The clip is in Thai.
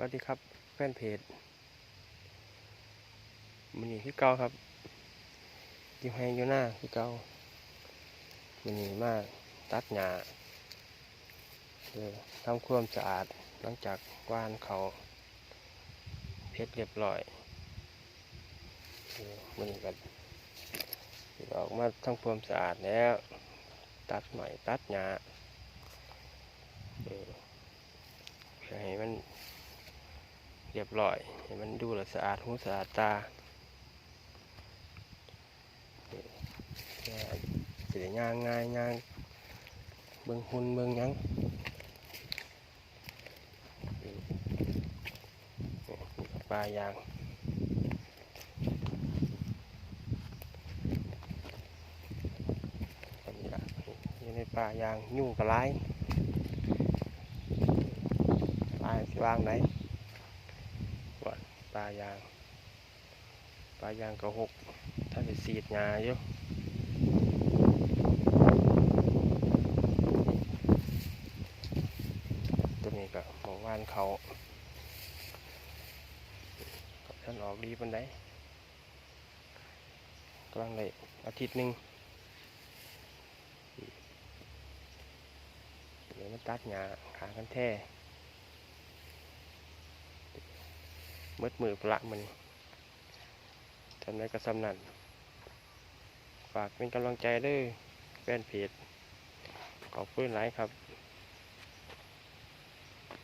สวัสดีครับแฟนเพจมันนี่ที่เก่าครับอยู่ให้อยู่หน้าที่เก่ามันนี่มากตัดหญ้าเพื่อทำความสะอาดหลังจากกวานเขาเพชรเรียบร้อยเออมันนี่ก็สิออกมาทำความสะอาดแล้ว ตัดใหม่ตัดหญ้าเออเพื่อให้มัน เรียบร้อยให้มันดูแลสะอาดหูสะอาดตานี่แค่สิได้ย่างง่ายย่างเบิ่งหุ่นเบิ่งยังนี่นี่ปลายางอันนี้ละอยู่ในป่ายางยุ่งกระไรปลายสิวางไหน ลายาง ปลายางก็หกถ้าไปสีดงาอยู่ตัวนี้ก็หมองว่านเขาท่านออกดีปันไดกำลังเลยอาทิตย์หนึ่งเดี๋ยวมันตัดหญ้าขากันแท้ มืดมือพละมันทำได้ก็สำนันฝากเป็นกำลังใจด้วยแฟนเพจขอบคุณหลายครับ